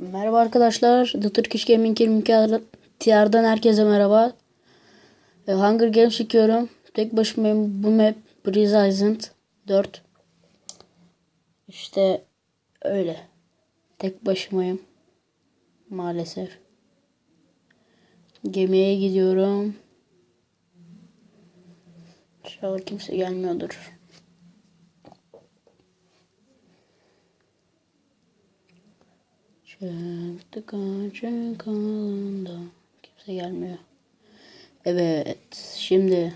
Merhaba arkadaşlar. The Turkish Gaming 22 TR'dan herkese merhaba. E, Hunger Games çekiyorum. Tek başımayım. Bu map Breeze Island 4. İşte öyle. Tek başımayım. Maalesef. Gemiye gidiyorum. İnşallah kimse gelmiyordur. Çıktık ağacın kanalında. Kimse gelmiyor. Evet. Şimdi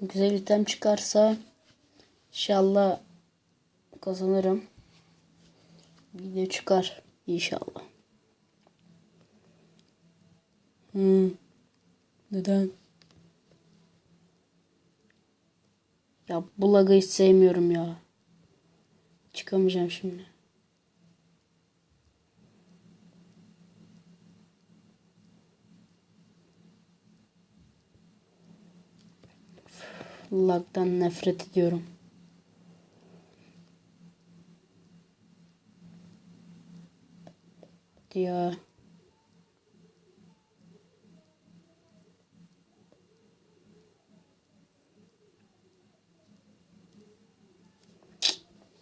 güzel item çıkarsa inşallah kazanırım. Video çıkar. inşallah. Hmm. Neden? Ya bu lagı hiç sevmiyorum ya. Çıkamayacağım şimdi. Lag'dan nefret ediyorum. Hadi ya.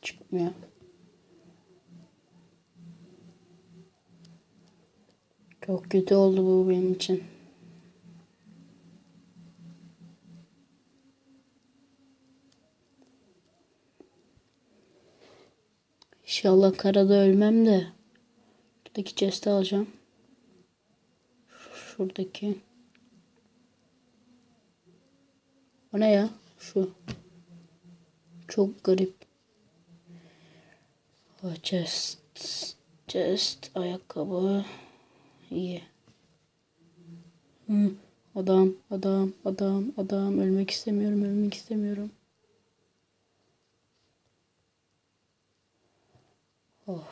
Çıkmıyor. Çok kötü oldu bu benim için. İnşallah karada ölmem de. Buradaki chest'i alacağım. Şuradaki. O ne ya? Şu. Çok garip. O chest. Chest. Ayakkabı. İyi. Hı. Adam, adam, adam, adam. Ölmek istemiyorum, ölmek istemiyorum. Oh.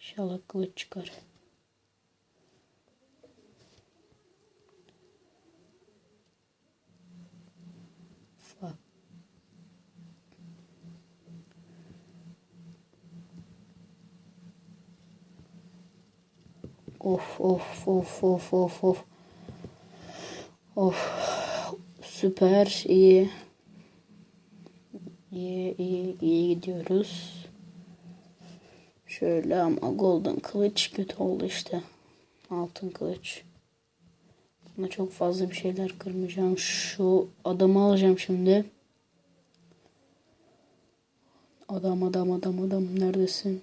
İnşallah kılıç çıkar. Fuck. Of of of of of of. Of. Süper iyi. İyi iyi iyi gidiyoruz. Şöyle ama golden kılıç kötü oldu işte. Altın kılıç. Buna çok fazla bir şeyler kırmayacağım. Şu adamı alacağım şimdi. Adam adam adam adam neredesin?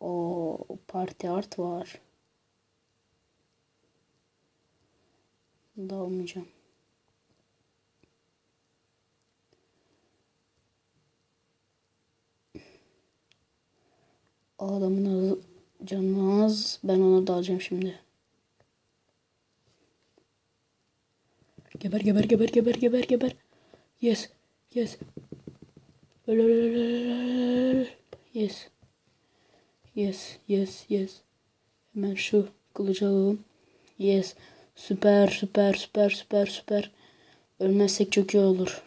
O parti art var. Dalmayacağım. O adamın canı az. Ben ona dalacağım şimdi. Geber geber geber geber geber geber. Yes. Yes. Öl, öl, öl, öl. Yes. Yes. Yes. Yes. Hemen şu kılıcı alalım. Yes. Süper süper süper süper süper. Ölmezsek çok iyi olur.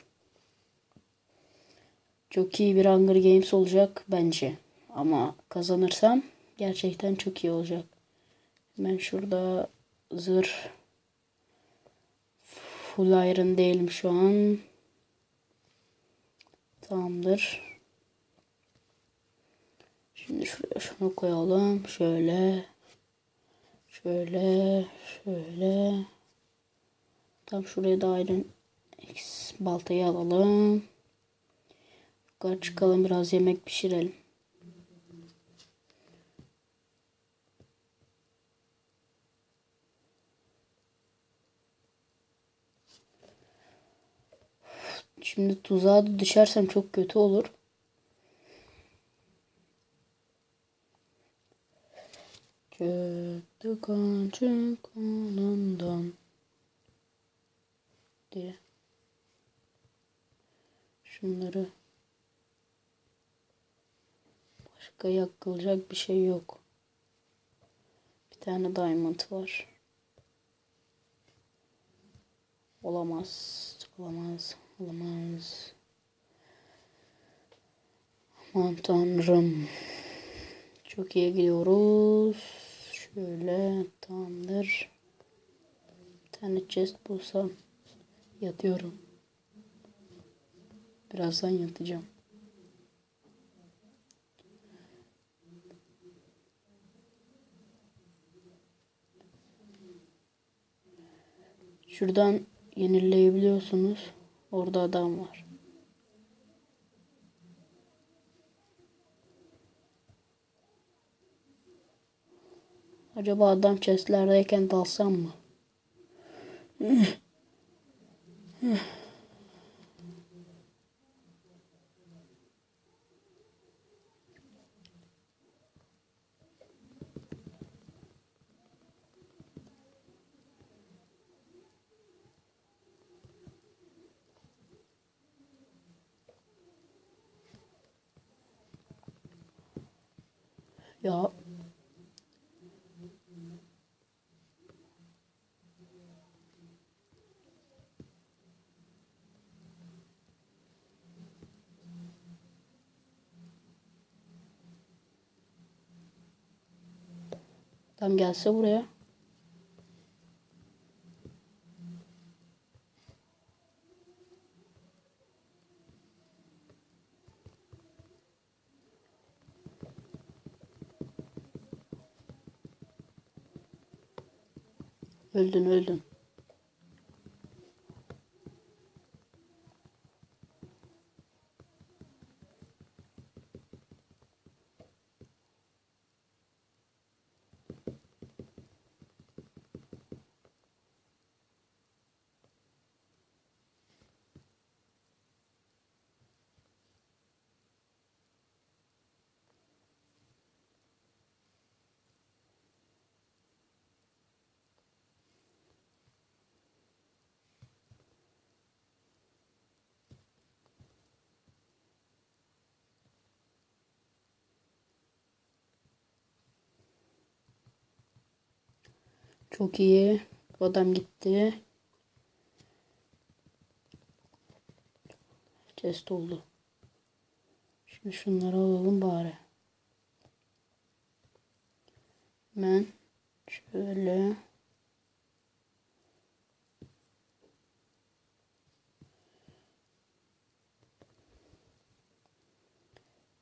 Çok iyi bir Hunger Games olacak bence. Ama kazanırsam gerçekten çok iyi olacak. Ben şurada zırh full iron değilim şu an. Tamamdır. Şimdi şuraya şunu koyalım. Şöyle. Şöyle. Şöyle. Tam şuraya da X baltayı alalım. Yukarı çıkalım biraz yemek pişirelim. Şimdi tuzağa düşersem çok kötü olur. Çıktı kancı kanından diye. Şunları başka yakılacak bir şey yok. Bir tane diamond var. Olamaz. Olamaz. Olamaz. Aman tanrım. Çok iyi gidiyoruz. Şöyle tamamdır. Bir tane chest bulsam yatıyorum. Birazdan yatacağım. Şuradan yenileyebiliyorsunuz. Orada adam var. Acaba adam chestlerdeyken dalsam mı? Ya Tam gelse buraya. Öldün öldün. Çok iyi. Bu adam gitti. Chest oldu. Şimdi şunları alalım bari. Hemen şöyle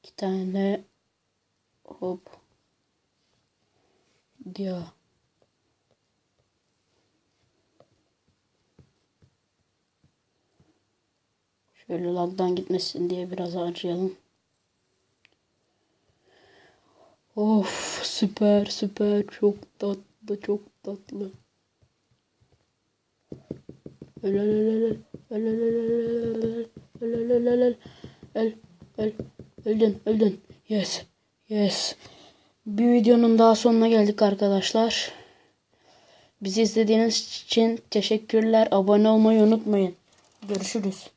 iki tane hop diyor. Şöyle lagdan gitmesin diye biraz harcayalım. Of süper süper çok tatlı çok tatlı. El öldün öldün yes yes bir videonun daha sonuna geldik arkadaşlar. Bizi izlediğiniz için teşekkürler. Abone olmayı unutmayın. Görüşürüz.